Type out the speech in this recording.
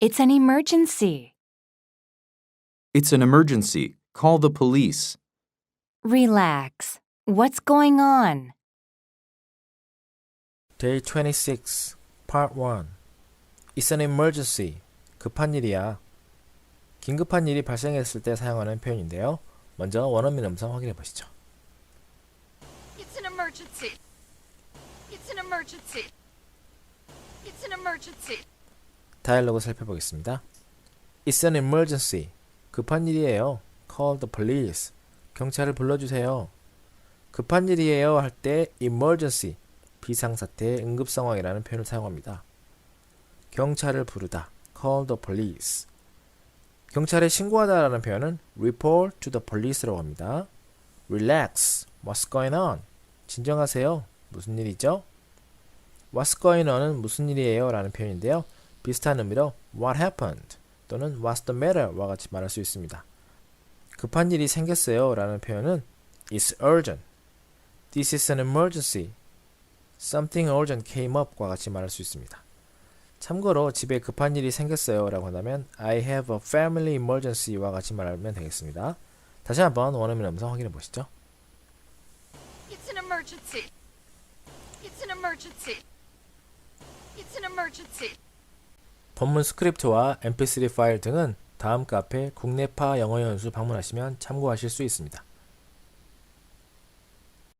It's an emergency. It's an emergency. Call the police. Relax. What's going on? Day 26, Part 1. It's an emergency. 급한 일이야. 긴급한 일이 발생했을 때 사용하는 표현인데요. 먼저 원어민 음성 확인해 보시죠. It's an emergency. It's an emergency. It's an emergency. 다이얼로그 살펴보겠습니다. It's an emergency. 급한 일이에요. Call the police. 경찰을 불러주세요. 급한 일이에요 할 때 emergency, 비상사태, 응급 상황이라는 표현을 사용합니다. 경찰을 부르다, call the police. 경찰에 신고하다라는 표현은 report to the police라고 합니다. relax, what's going on? 진정하세요. 무슨 일이죠? what's going on은 무슨 일이에요? 라는 표현인데요. 비슷한 의미로 what happened 또는 what's the matter와 같이 말할 수 있습니다. 급한 일이 생겼어요 라는 표현은 it's urgent. This is an emergency. Something urgent came up과 같이 말할 수 있습니다. 참고로 집에 급한 일이 생겼어요 라고 한다면 I have a family emergency와 같이 말하면 되겠습니다. 다시 한번 원어민 음성 확인해 보시죠. It's an emergency. It's an emergency. It's an emergency. 본문 스크립트와 mp3 파일 등은 다음 카페 국내파 영어 연수 방문하시면 참고하실 수 있습니다.